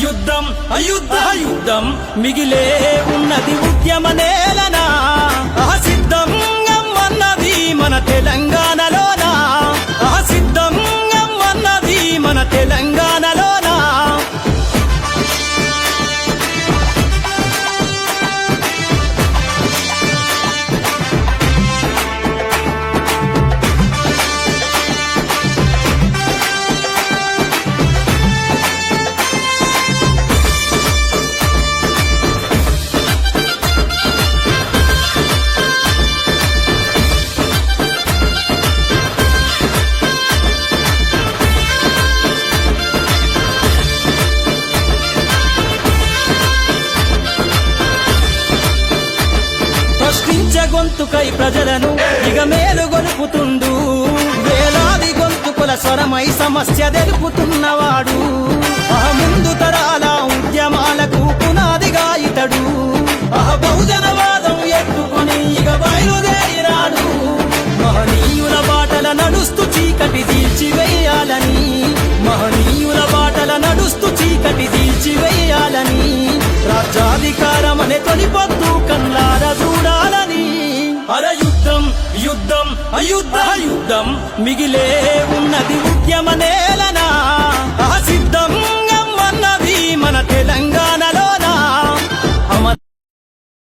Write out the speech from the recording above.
యుద్ధం అయుద్ధ యుద్ధం మిగిలే ఉన్నది ఉద్యమ నేలనా? గొంతుకై ప్రజలను ఇక మేలు గొలుపుతుండు. వేలాది గొంతుకుల స్వరమై సమస్య తెలుపుతున్నవాడు ఆ ముందు తరాల ఉద్యమాలకు పునాదిగా ఇతడు. ఆ బహుజనవాదం ఎత్తుకుని ఇక బయలుదేరినాడు. మహనీయుల బాటల నడుస్తూ చీకటి తీర్చివేయాలని మహనీయుల బాటల నడుస్తూ చీకటి తీర్చివేయాలని రాజ్యాధికారం అనే తొలి కన్నా అర యుద్ధం యుద్ధం అయుద్ధ యుద్ధం. మిగిలే ఉన్నది ఉద్యమ నేలనా?